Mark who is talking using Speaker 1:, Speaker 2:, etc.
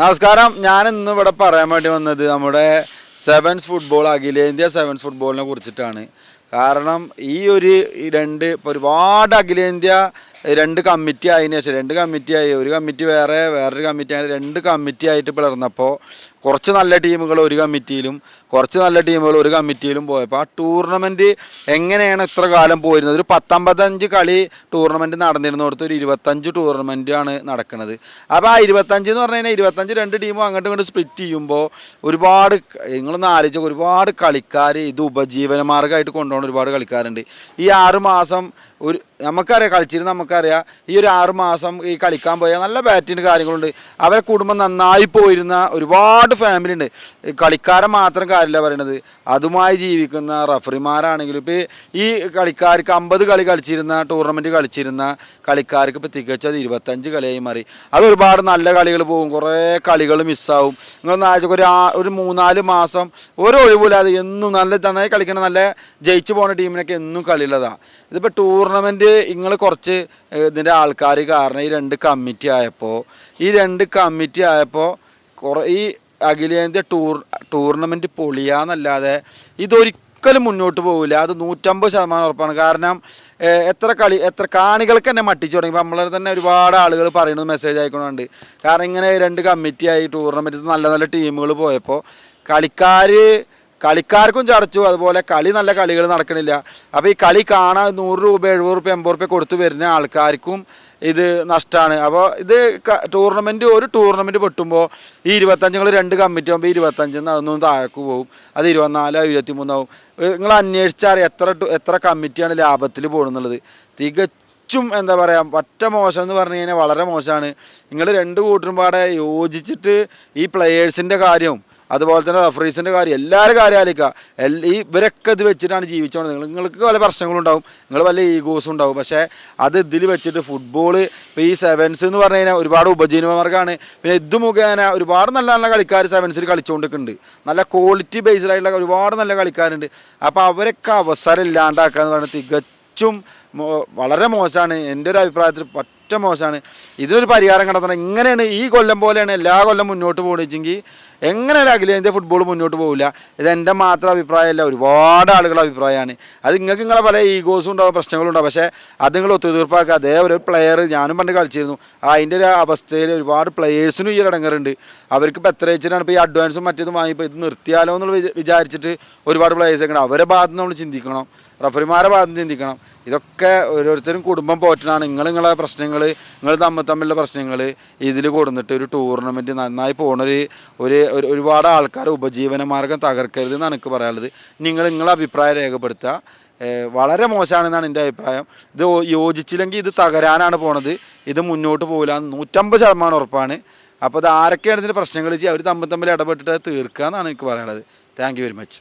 Speaker 1: നമസ്കാരം. ഞാൻ ഇന്ന് ഇവിടെ പറയാൻ വേണ്ടി വന്നത് നമ്മുടെ സെവൻസ് ഫുട്ബോൾ അഖിലേന്ത്യാ സെവൻസ് ഫുട്ബോളിനെ കുറിച്ചിട്ടാണ്. കാരണം ഈ ഒരു രണ്ട് ഒരുപാട് അഖിലേന്ത്യാ രണ്ട് കമ്മിറ്റി ആയതിനു ശേഷം രണ്ട് കമ്മിറ്റി ആയി ഒരു കമ്മിറ്റി വേറെ വേറൊരു കമ്മിറ്റി ആയി രണ്ട് കമ്മിറ്റി ആയിട്ട് പിളർന്നപ്പോൾ കുറച്ച് നല്ല ടീമുകൾ ഒരു കമ്മിറ്റിയിലും കുറച്ച് നല്ല ടീമുകൾ ഒരു കമ്മിറ്റിയിലും പോയപ്പോൾ ആ ടൂർണമെന്റ് എങ്ങനെയാണ് ഇത്ര കാലം പോയിരുന്നത്? ഒരു പത്തൊമ്പത്തഞ്ച് കളി ടൂർണമെന്റ് നടന്നിരുന്നിടത്ത് ഒരു ഇരുപത്തഞ്ച് ടൂർണമെന്റാണ് നടക്കുന്നത് അപ്പോൾ ആ ഇരുപത്തഞ്ച് എന്ന് പറഞ്ഞു കഴിഞ്ഞാൽ ഇരുപത്തഞ്ച് രണ്ട് ടീമും അങ്ങോട്ടും ഇങ്ങോട്ട് സ്പ്ലിറ്റ് ചെയ്യുമ്പോൾ ഒരുപാട് നിങ്ങളൊന്ന് ആലോചിച്ച ഒരുപാട് കളിക്കാർ ഇത് ഉപജീവന മാർഗമായിട്ട് കൊണ്ടുപോകുന്ന ഒരുപാട് കളിക്കാരുണ്ട് ഈ ആറ് മാസം ഒരു നമുക്കറിയാം കളിച്ചിരുന്ന നമുക്കറിയാം. ഈ ഒരു ആറ് മാസം ഈ കളിക്കാൻ പോയാൽ നല്ല ബാറ്റിന്റെ കാര്യങ്ങളുണ്ട്. അവരെ കുടുംബം നന്നായി പോയിരുന്ന ഒരുപാട് ഫാമിലി ഉണ്ട്. കളിക്കാരൻ മാത്രം കാര്യമില്ല പറയണത്. അതുമായി ജീവിക്കുന്ന റഫറിമാരാണെങ്കിലും ഇപ്പോൾ ഈ കളിക്കാർക്ക് അമ്പത് കളി കളിച്ചിരുന്ന ടൂർണമെന്റ് കളിച്ചിരുന്ന കളിക്കാർക്ക് ഇപ്പോൾ തികച്ചത് ഇരുപത്തഞ്ച് കളിയായി മാറി. അതൊരുപാട് നല്ല കളികൾ പോകും കുറേ കളികൾ മിസ്സാവും നിങ്ങളൊന്ന് ആഴ്ച ഒരു ഒരു മൂന്നാൽ മാസം ഒരു ഒഴിവില്ലാതെ എന്നും നല്ല നന്നായി കളിക്കുന്ന നല്ല ജയിച്ചു പോകുന്ന ടീമിനൊക്കെ എന്നും കളിയുള്ളതാണ് ഇതിപ്പോൾ ടൂർണമെന്റ് നിങ്ങൾ കുറച്ച് ഇതിന്റെ ആൾക്കാർ കാരണം ഈ രണ്ട് കമ്മിറ്റി ആയപ്പോൾ ഈ രണ്ട് കമ്മിറ്റി ആയപ്പോൾ കുറേ ഈ അഖിലേന്ത്യ ടൂർ ടൂർണമെന്റ് പൊളിയാന്നല്ലാതെ ഇതൊരിക്കലും മുന്നോട്ട് പോകില്ല അത് നൂറ്റമ്പത് ശതമാനം ഉറപ്പാണ്. കാരണം എത്ര കളി എത്ര കാണികൾക്ക് തന്നെ മട്ടിച്ചു തുടങ്ങി. നമ്മളെ തന്നെ ഒരുപാട് ആളുകൾ പറയുന്നത് മെസ്സേജ് ആയിക്കൊണ്ടുണ്ട് കാരണം ഇങ്ങനെ രണ്ട് കമ്മിറ്റിയായി ടൂർണമെന്റ് നല്ല നല്ല ടീമുകൾ പോയപ്പോൾ കളിക്കാർ കളിക്കാർക്കും ചടച്ചു. അതുപോലെ കളി നല്ല കളികൾ നടക്കണില്ല. അപ്പോൾ ഈ കളി കാണാൻ നൂറ് രൂപ എഴുപത് റുപ്യ എൺപത് റുപ്യ കൊടുത്തു വരുന്ന ആൾക്കാർക്കും ഇത് നഷ്ടമാണ് അപ്പോൾ ഇത് ടൂർണമെന്റ് ഒരു ടൂർണമെന്റ് പൊട്ടുമ്പോൾ ഈ ഇരുപത്തഞ്ചുകൾ രണ്ട് കമ്മിറ്റി ആകുമ്പോൾ ഇരുപത്തഞ്ചിൽ നിന്ന് അതൊന്നും താഴേക്ക് പോകും അത് ഇരുപത്തിനാലോ ഇരുപത്തി മൂന്നാവും നിങ്ങൾ അന്വേഷിച്ചാൽ എത്ര എത്ര കമ്മിറ്റിയാണ് ലാഭത്തിൽ പോകുന്നുള്ളത് തികച്ചും എന്താ പറയുക പറ്റ മോശം എന്ന് പറഞ്ഞു കഴിഞ്ഞാൽ വളരെ മോശമാണ്. നിങ്ങൾ രണ്ട് കൂട്ടരും പാടെ യോജിച്ചിട്ട് ഈ പ്ലെയേഴ്സിന്റെ കാര്യവും അതുപോലെ തന്നെ റഫറീസിന്റെ കാര്യം എല്ലാവരും കാര്യം ആലോചിക്കുക. ഈ ഇവരൊക്കെ ഇത് വെച്ചിട്ടാണ് ജീവിച്ചോണ്ട് നിങ്ങൾ നിങ്ങൾക്ക് പല പ്രശ്നങ്ങളുണ്ടാവും നിങ്ങൾ പല ഈഗോസും ഉണ്ടാവും. പക്ഷേ അത് ഇതിൽ വെച്ചിട്ട് ഫുട്ബോൾ ഇപ്പോൾ ഈ സെവൻസ് എന്ന് പറഞ്ഞു കഴിഞ്ഞാൽ ഒരുപാട് ഉപജീവനമാർഗമാണ് പിന്നെ ഇത് മുഖേന ഒരുപാട് നല്ല നല്ല കളിക്കാർ സെവൻസിൽ കളിച്ചുകൊണ്ടിരിക്കുന്നുണ്ട് നല്ല ക്വാളിറ്റി ബേസ്ഡ് ആയിട്ടുള്ള ഒരുപാട് നല്ല കളിക്കാരുണ്ട്. അപ്പോൾ അവരൊക്കെ അവസരം ഇല്ലാണ്ടാക്കുക എന്ന് പറഞ്ഞാൽ തികച്ചും വളരെ മോശമാണ്. എന്റെ ഒരു അഭിപ്രായത്തിൽ പറ്റ മോശമാണ്. ഇതിനൊരു പരിഹാരം കണ്ടെത്തണം. ഇങ്ങനെയാണ് ഈ കൊല്ലം പോലെയാണ് എല്ലാ കൊല്ലം മുന്നോട്ട് പോകണമെങ്കിൽ എങ്ങനെ ഒരു അഖിലേന്ത്യാ ഫുട്ബോൾ മുന്നോട്ട് പോകില്ല ഇത് എന്റെ മാത്രം അഭിപ്രായമല്ല. ഒരുപാട് ആളുകളുടെ അഭിപ്രായമാണ്. അത് നിങ്ങൾക്ക് നിങ്ങളെ പല ഈഗോസും ഉണ്ടാവും പ്രശ്നങ്ങളും ഉണ്ടാവും. പക്ഷേ അത് നിങ്ങൾ ഒത്തുതീർപ്പാക്കുക. അതേ ഒരു പ്ലെയർ ഞാനും പണ്ട് കളിച്ചിരുന്നു. അതിന്റെ ഒരു അവസ്ഥയിൽ ഒരുപാട് പ്ലെയേഴ്സിനും ഈ ഇടങ്ങറുണ്ട്. അവർക്ക് ഇപ്പോൾ എത്ര വെച്ചിട്ടാണ് ഇപ്പോൾ ഈ അഡ്വാൻസും മറ്റേതും വാങ്ങിപ്പോൾ ഇത് നിർത്തിയാലോ എന്നുള്ള വിചാ- വിചാരിച്ചിട്ട് ഒരുപാട് പ്ലെയേഴ്സ് അവരെ ഭാഗത്ത് നമ്മൾ ചിന്തിക്കണം. റഫറിമാരെ ഭാഗത്ത് ചിന്തിക്കണം. ഇതൊക്കെ ഓരോരുത്തരും കുടുംബം പോറ്റനാണ് നിങ്ങൾ നിങ്ങളെ പ്രശ്നങ്ങൾ നിങ്ങൾ തമ്മിൽ തമ്മിലുള്ള പ്രശ്നങ്ങൾ ഇതിൽ കൊടുന്നിട്ട് ഒരു ടൂർണമെന്റ് നന്നായി പോണൊരു ഒരു ഒരു ഒരുപാട് ആൾക്കാർ ഉപജീവന മാർഗം തകർക്കരുത് എന്നാണ് എനിക്ക് പറയാനുള്ളത്. നിങ്ങൾ നിങ്ങളെ അഭിപ്രായം രേഖപ്പെടുത്തുക. വളരെ മോശമാണെന്നാണ് എന്റെ അഭിപ്രായം. ഇത് യോജിച്ചില്ലെങ്കിൽ ഇത് തകരാനാണ് പോണത്. ഇത് മുന്നോട്ട് പോകില്ല നൂറ്റമ്പത് ശതമാനം ഉറപ്പാണ്. അപ്പോൾ ഇത് ആരൊക്കെയാണ് ഇതിന്റെ പ്രശ്നങ്ങൾ ചെയ്യുക? അവർ തമ്മിൽ തമ്മിൽ ഇടപെട്ടിട്ട് അത് തീർക്കുക എന്നാണ് എനിക്ക് പറയാനുള്ളത്. Thank very much